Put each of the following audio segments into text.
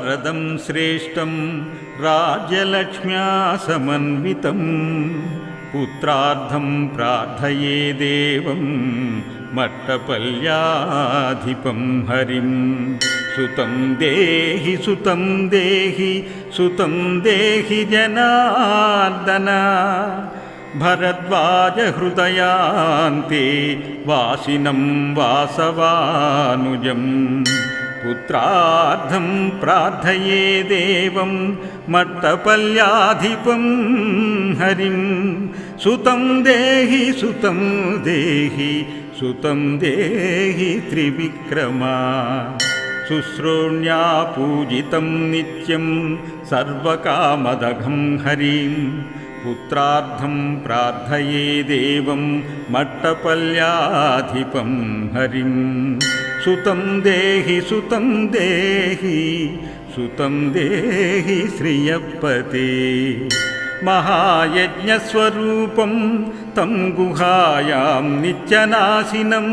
प्रह्लादवरदं श्रेष्ठं राज्यलक्ष्म्या समन्वितं पुत्रार्थं प्रार्थये देवं मट्टपल्याधिपं हरिं। सुतं देहि सुतं देहि सुतं देहि जनार्दन। भरद्वाजहृदयान्ते वासिनं वासवानुजम् पुत्रार्थं प्रार्थये देवं मट्टपल्याधिपं हरिं। सुतं देहि सुतं देहि सुतं देहि त्रिविक्रमा। शुश्रोण्या पूजितं नित्यं सर्वकामदघं हरिं। पुत्रार्थं प्रार्थये देवं मट्टपल्याधिपं हरिं सुतं देहि सुतं देहि सुतं देहि श्रियपते महायज्ञस्वरूपं तं गुहायां नित्यनाशिनं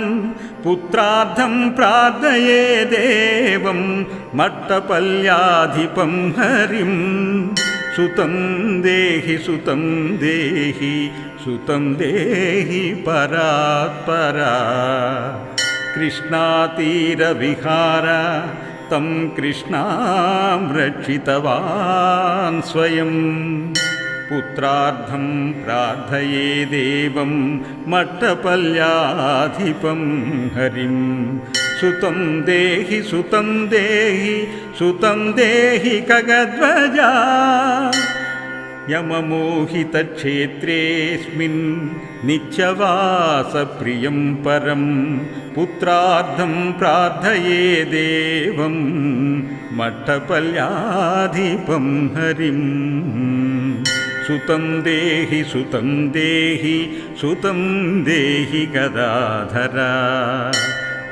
पुत्रार्थं प्रार्थये देवं मट्टपल्याधिपं हरिं सुतं देहि सुतं देहि सुतं देहि परात्परा कृष्णातीरविहार तं कृष्णां रक्षितवान् स्वयं। पुत्रार्थं प्रार्थये देवं मट्टपल्याधिपं हरिं। सुतं देहि सुतं देहि सुतं देहि खगध्वजा यममोहितक्षेत्रेऽस्मिन् नित्यवासप्रियं परं पुत्रार्थं प्रार्थये देवं मट्टपल्याधिपं हरिम् सुतं देहि सुतं देहि सुतं देहि गदाधरा।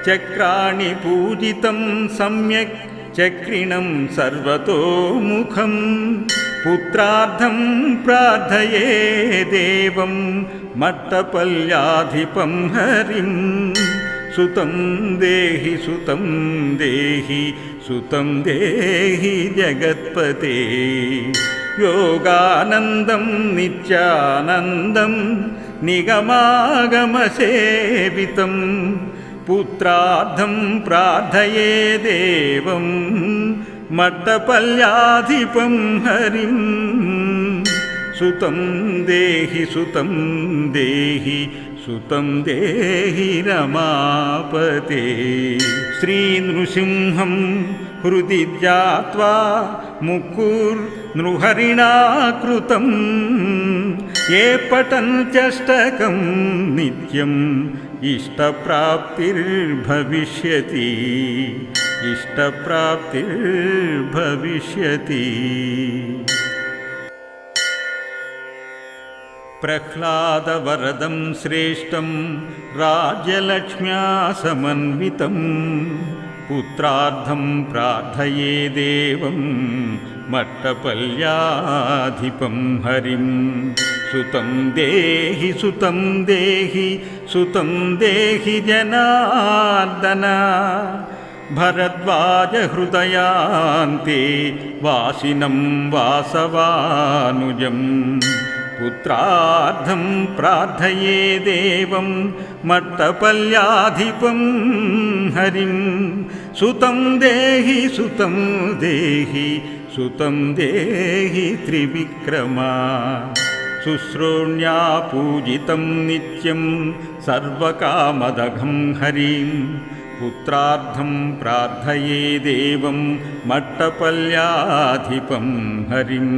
चक्राणि पूजितं सम्यक् चक्रिणं सर्वतोमुखं पुत्रार्थं प्रार्थये देवं मट्टपल्याधिपं हरिं। सुतं देहि सुतं देहि सुतं देहि जगत्पते। योगानन्दं नित्यानन्दं निगमागमसेवितं। पुत्रार्थं प्रार्थये देवं मट्टपल्याधिपं हरिं। सुतं देहि सुतं देहि सुतं देहि रमापते। श्रीनृसिंहं हृदि ध्यात्वा मुकुर्नृहरिणा कृतं ये पठन्त्यष्टकं नित्यम् इष्टप्राप्तिर्भविष्यति इष्टप्राप्तिर्भविष्यति प्रह्लादवरदं श्रेष्ठं राज्यलक्ष्म्या समन्वितं पुत्रार्थं प्रार्थये देवं मट्टपल्याधिपं हरिं। सुतं देहि सुतं देहि सुतं देहि जनार्दन भरद्वाजहृदयान्ते वासिनं वासवानुजम् पुत्रार्थं प्रार्थये देवं मट्टपल्याधिपं हरिं। सुतं देहि सुतं देहि सुतं देहि त्रिविक्रमा। शुश्रोण्या पूजितं नित्यं सर्वकामदघं हरिं पुत्रार्थं प्रार्थये देवं मट्टपल्याधिपं हरिं।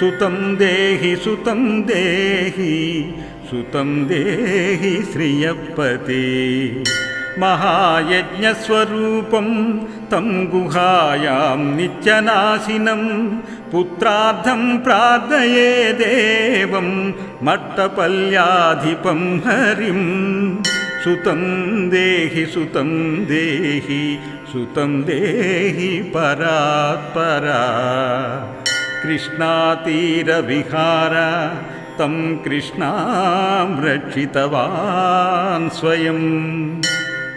सुतं देहि सुतं देहि सुतं देहि श्रियपते महायज्ञस्वरूपं तं गुहायां नित्यनाशिनं पुत्रार्थं प्रार्थये देवं मट्टपल्याधिपं हरिं सुतं देहि सुतं देहि सुतं देहि परात्परा। कृष्णातीरविहार तं कृष्णां रक्षितवान् स्वयं।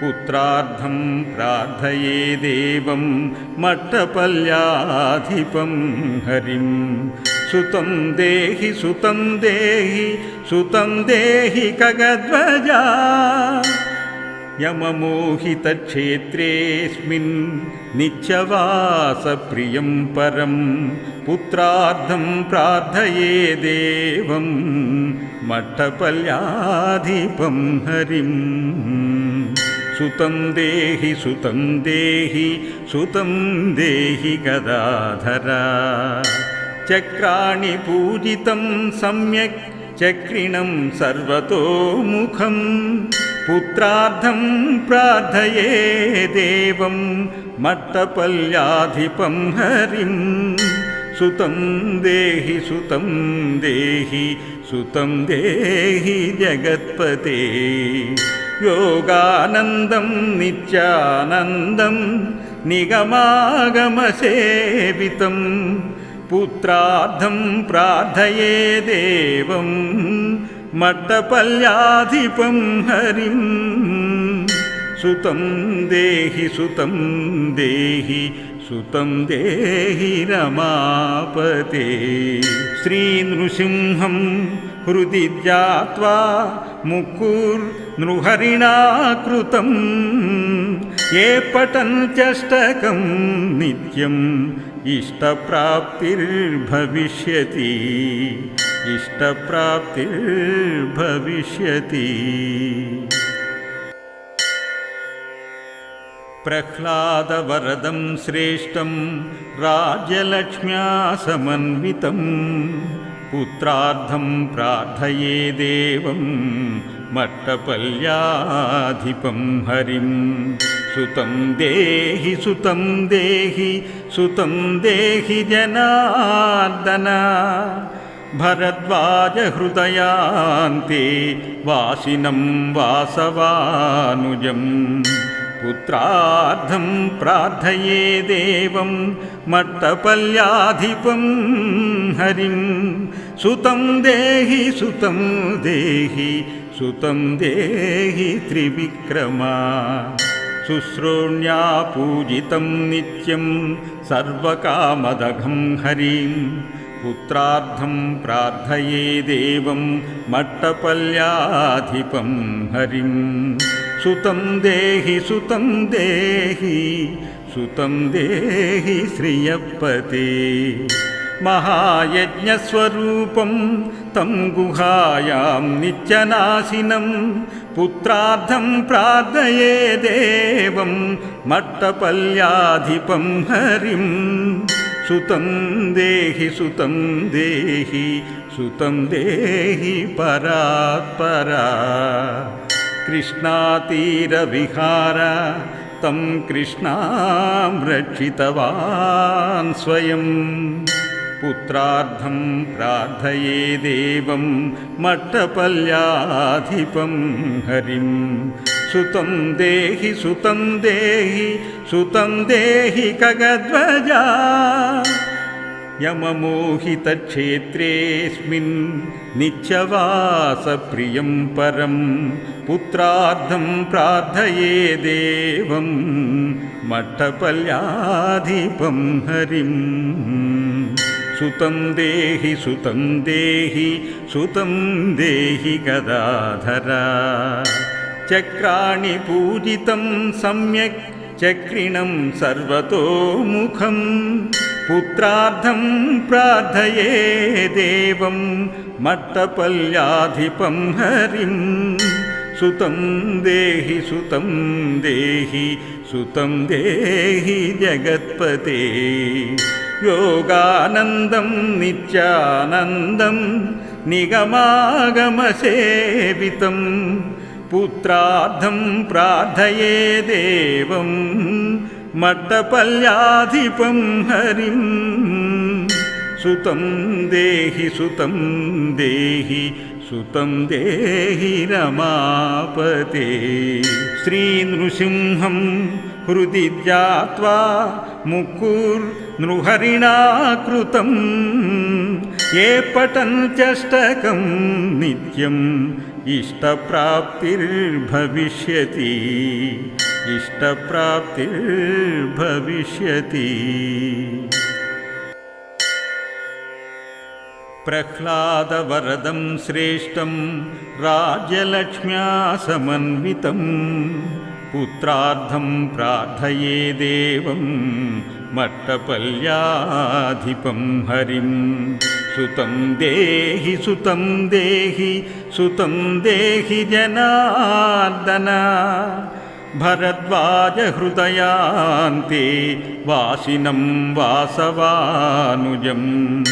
पुत्रार्थं प्रार्थये देवं मट्टपल्याधिपं हरिं। सुतं देहि सुतं देहि सुतं देहि खगध्वजा। यममोहितक्षेत्रेऽस्मिन् नित्यवासप्रियं परं पुत्रार्थं प्रार्थये देवं मट्टपल्याधिपं हरिम् सुतं देहि सुतं देहि सुतं देहि गदाधरा। चक्राणि पूजितं सम्यक् चक्रिणं सर्वतोमुखं पुत्रार्थं प्रार्थये देवं मट्टपल्याधिपं हरिं। सुतं देहि सुतं देहि सुतं देहि जगत्पते। योगानन्दं नित्यानन्दं निगमागमसेवितं पुत्रार्थं प्रार्थये देवं मट्टपल्याधिपं हरिं। सुतं देहि सुतं देहि सुतं देहि रमापते। श्रीनृसिंहं हृदि ध्यात्वा मुकुर्नृहरिणा कृतं ये पठन्त्यष्टकं नित्यम् इष्टप्राप्तिर्भविष्यति। इष्टप्राप्तिर्भविष्यति। प्रह्लादवरदं श्रेष्ठं राज्यलक्ष्म्या समन्वितं पुत्रार्थं प्रार्थये देवं मट्टपल्याधिपं हरिं सुतं देहि सुतं देहि सुतं देहि जनार्दन। भरद्वाजहृदयान्ते वासिनं वासवानुजम् पुत्रार्थं प्रार्थये देवं मट्टपल्याधिपं हरिं। सुतं देहि सुतं देहि सुतं देहि त्रिविक्रमा शुश्रोण्या पूजितं नित्यं सर्वकामदघं हरिं। पुत्रार्थं प्रार्थये देवं मट्टपल्याधिपं हरिम् सुतं देहि सुतं देहि सुतं देहि श्रियपते महायज्ञस्वरूपं तं गुहायां नित्यनाशिनं पुत्रार्थं प्रार्थये देवं मट्टपल्याधिपं हरिं। सुतं देहि सुतं देहि सुतं देहि परात्परा। कृष्णातीरविहार तं कृष्णां रक्षितवान् स्वयं पुत्रार्थं प्रार्थये देवं मट्टपल्याधिपं हरिं। सुतं देहि सुतं देहि सुतं देहि खगध्वजा। यममोहितक्षेत्रेऽस्मिन् नित्यवासप्रियं परं प्रार्थये देवं मट्टपल्याधिपं हरिं सुतं देहि सुतं देहि सुतं देहि गदाधरा। चक्राणि पूजितं सम्यक् चक्रिणं सर्वतोमुखं। पुत्रार्थं प्रार्थये देवं मट्टपल्याधिपं हरिं। सुतं देहि सुतं देहि सुतं देहि जगत्पते योगानन्दं नित्यानन्दं निगमागमसेवितं पुत्रार्थं प्रार्थये देवं मट्टपल्याधिपं हरिं। सुतं देहि सुतं देहि सुतं देहि रमापते। श्रीनृसिंहं हृदि ध्यात्वा मुकुर्नृहरिणा कृतं ये पठन्त्यष्टकं नित्यम् इष्टप्राप्तिर्भविष्यति इष्टप्राप्तिर्भविष्यति। प्रह्लादवरदं श्रेष्ठं राज्यलक्ष्म्या समन्वितं पुत्रार्थं प्रार्थये देवं मट्टपल्याधिपं हरिं। सुतं देहि सुतं देहि सुतं देहि जनार्दन। भरद्वाजहृदयान्ते वासिनं वासवानुजम्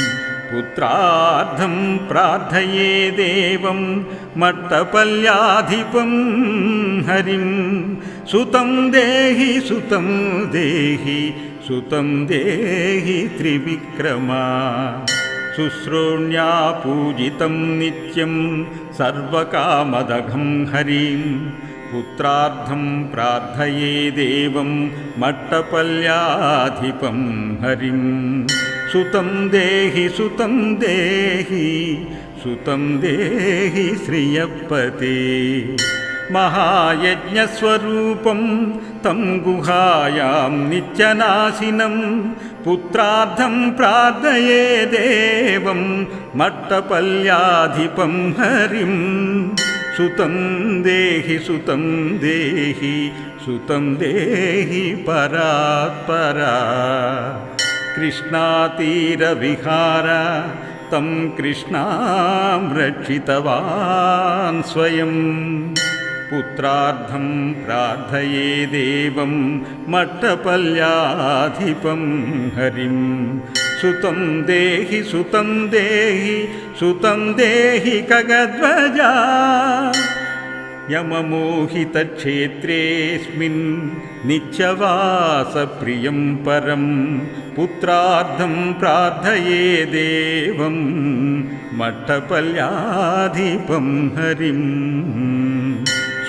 पुत्रार्थं प्रार्थये देवं मट्टपल्याधिपं हरिं सुतं देहि सुतं देहि सुतं देहि त्रिविक्रमा। शुश्रोण्या पूजितं नित्यं सर्वकामदघं हरिं। पुत्रार्थं प्रार्थये देवं मट्टपल्याधिपं हरिम् सुतं देहि सुतं देहि सुतं देहि श्रियपते महायज्ञस्वरूपं तं गुहायां नित्यनाशिनं पुत्रार्थं प्रार्थये देवं मट्टपल्याधिपं हरिं। सुतं देहि सुतं देहि सुतं देहि परात्परा। कृष्णातीरविहार तं कृष्णां रक्षितवान् स्वयं पुत्रार्थं प्रार्थये देवं मट्टपल्याधिपं हरिं। सुतं देहि सुतं देहि सुतं देहि खगध्वजा। यममोहितक्षेत्रेऽस्मिन् नित्यवासप्रियं परं प्रार्थये देवं मट्टपल्याधिपं हरिं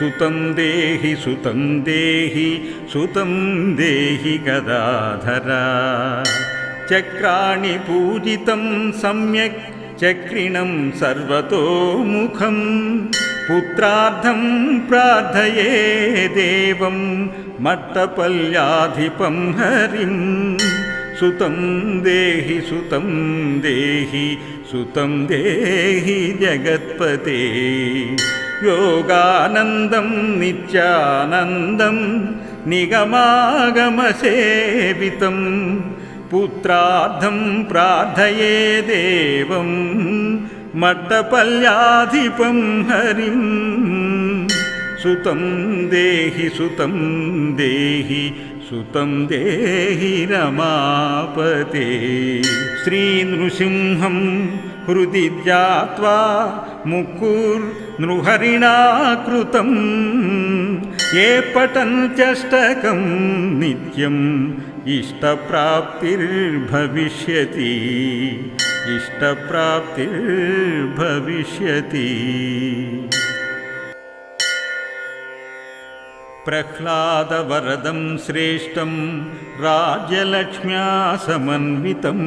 सुतं देहि सुतं देहि सुतं देहि गदाधरा। चक्राणि पूजितं सम्यक् चक्रिणं सर्वतोमुखं। पुत्रार्थं प्रार्थये देवं मट्टपल्याधिपं हरिं। सुतं देहि सुतं देहि सुतं देहि जगत्पते योगानन्दं नित्यानन्दं निगमागमसेवितं पुत्रार्थं प्रार्थये देवं मट्टपल्याधिपं हरिं। सुतं देहि सुतं देहि सुतं देहि रमापते। श्रीनृसिंहं हृदि ध्यात्वा मुकुर्नृहरिणा कृतं ये पठन्त्यष्टकं नित्यम् इष्टप्राप्तिर्भविष्यति इष्टप्राप्तिर्भविष्यति। प्रह्लादवरदं श्रेष्ठं राज्यलक्ष्म्या समन्वितं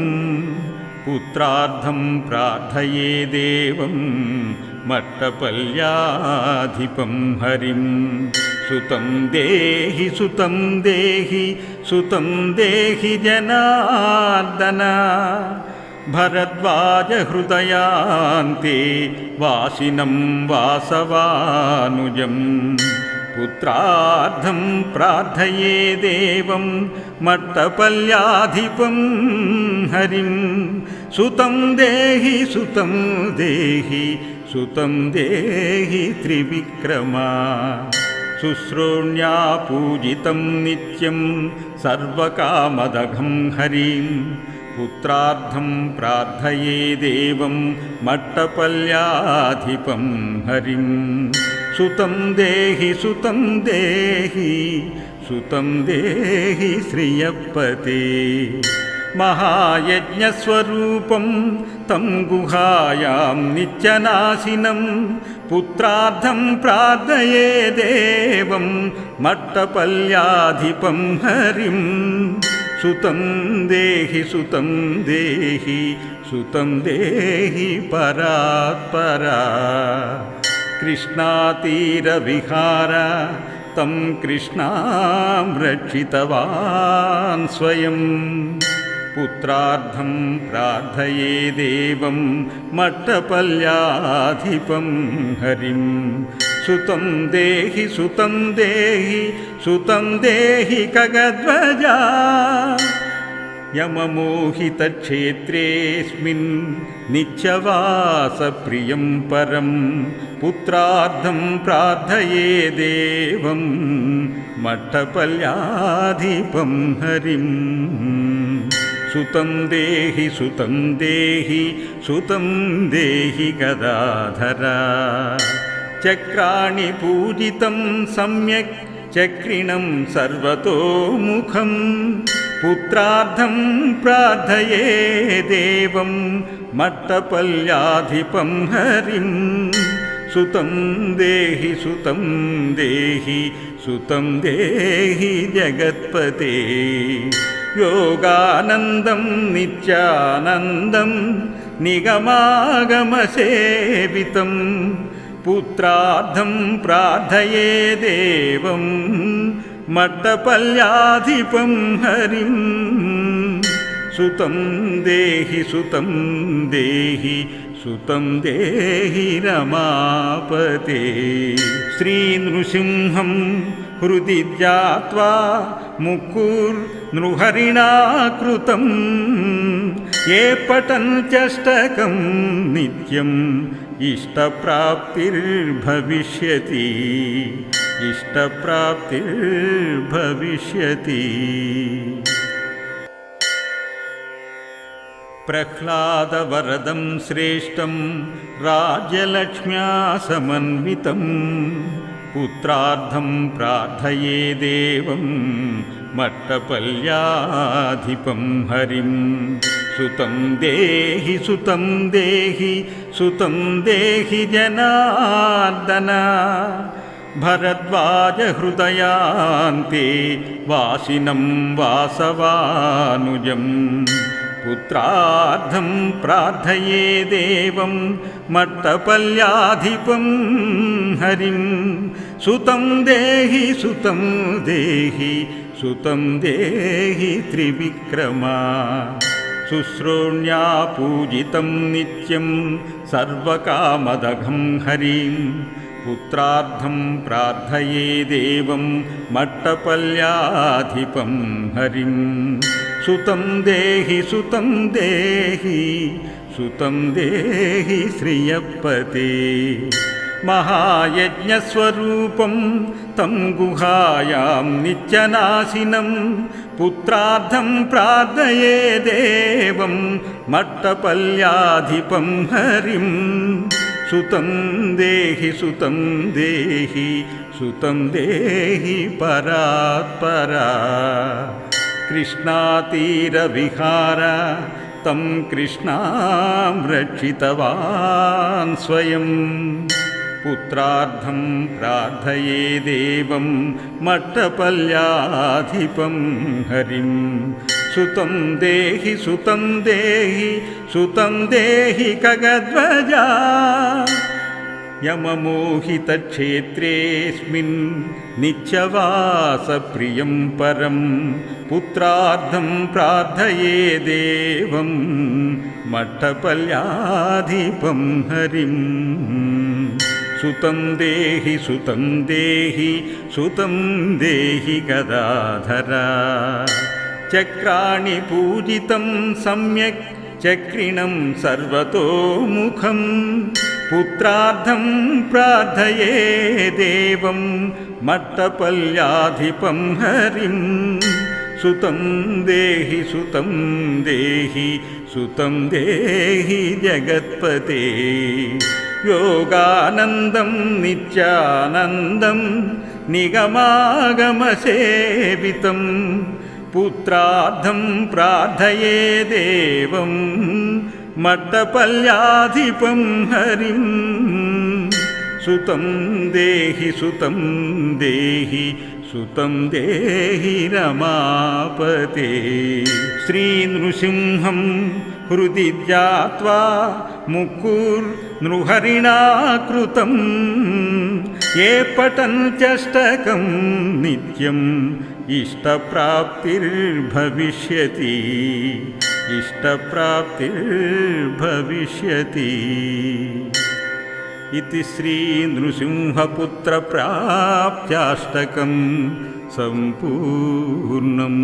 पुत्रार्थं प्रार्थये देवं मट्टपल्याधिपं हरिं। सुतं देहि सुतं देहि सुतं देहि जनार्दन। भरद्वाजहृदयान्ते वासिनं वासवानुजम्। पुत्रार्थं प्रार्थये देवं मट्टपल्याधिपं हरिं। सुतं देहि सुतं देहि सुतं देहि त्रिविक्रमा। शुश्रोण्या पूजितं नित्यं सर्वकामदघं हरिं। पुत्रार्थं प्रार्थये देवं मट्टपल्याधिपं हरिं। सुतं देहि सुतं देहि सुतं देहि श्रियपते महायज्ञस्वरूपं तं गुहायां नित्यनाशिनं पुत्रार्थं प्रार्थये देवं मट्टपल्याधिपं हरिं। सुतं देहि सुतं देहि सुतं देहि परात्परा। कृष्णातीरविहार तं कृष्णां रक्षितवान् स्वयं पुत्रार्थं प्रार्थये देवं मट्टपल्याधिपं हरिं। सुतं देहि सुतं देहि सुतं देहि खगध्वजा। यममोहितक्षेत्रेऽस्मिन् नित्यवासप्रियं परं प्रार्थये देवं मट्टपल्याधिपं हरिम् सुतं देहि सुतं देहि सुतं देहि गदाधरा। चक्राणि पूजितं सम्यक् चक्रिणं सर्वतोमुखं। पुत्रार्थं प्रार्थये देवं मट्टपल्याधिपं हरिं। सुतं देहि सुतं देहि सुतं देहि जगत्पते योगानन्दं नित्यानन्दं निगमागमसेवितं पुत्रार्थं प्रार्थये देवं मट्टपल्याधिपं हरिं। सुतं देहि सुतं देहि सुतं देहि रमापते। श्रीनृसिंहं हृदि ध्यात्वा मुकुर्नृहरिणा कृतं ये पठन्त्यष्टकं नित्यम् इष्टप्राप्तिर्भविष्यति। इष्टप्राप्तिर्भविष्यति। प्रह्लादवरदं श्रेष्ठं राज्यलक्ष्म्या समन्वितं पुत्रार्थं प्रार्थये देवं मट्टपल्याधिपं हरिं। सुतं देहि सुतं देहि सुतं देहि जनार्दन। भरद्वाजहृदयान्ते वासिनं वासवानुजम् पुत्रार्थं प्रार्थये देवं मट्टपल्याधिपं हरिं। सुतं देहि सुतं देहि सुतं देहि त्रिविक्रमा। शुश्रोण्या पूजितं नित्यं सर्वकामदघं हरिं। पुत्रार्थं प्रार्थये देवं मट्टपल्याधिपं हरिं सुतं देहि सुतं देहि सुतं देहि श्रियपते महायज्ञस्वरूपं तं गुहायां नित्यनाशिनं पुत्रार्थं प्रार्थये देवं मट्टपल्याधिपं हरिं सुतं देहि सुतं देहि सुतं देहि परात्परा कृष्णातीरविहार तं कृष्णां रक्षितवान् स्वयं। पुत्रार्थं प्रार्थये देवं मट्टपल्याधिपं हरिं। सुतं देहि सुतं देहि सुतं देहि खगध्वजा यममोहितक्षेत्रेऽस्मिन् नित्यवासप्रियं परं पुत्रार्थं प्रार्थये देवं मट्टपल्याधिपं हरिं। सुतं देहि सुतं देहि सुतं देहि गदाधरा। चक्राणि पूजितं सम्यक् चक्रिणं सर्वतोमुखं पुत्रार्थं प्रार्थये देवं मट्टपल्याधिपं हरिं। सुतं देहि सुतं देहि सुतं देहि जगत्पते। योगानन्दं नित्यानन्दं निगमागमसेवितं। पुत्रार्थं प्रार्थये देवं मट्टपल्याधिपं हरिं। सुतं देहि सुतं देहि सुतं देहि रमापते। श्रीनृसिंहं हृदि ध्यात्वा मुकुर्नृहरिणा कृतम् ये पठन्त्यष्टकं नित्यम् इष्टप्राप्तिर्भविष्यति इष्टप्राप्तिर्भविष्यति इति श्रीनृसिंहपुत्रप्राप्त्याष्टकं सम्पूर्णम्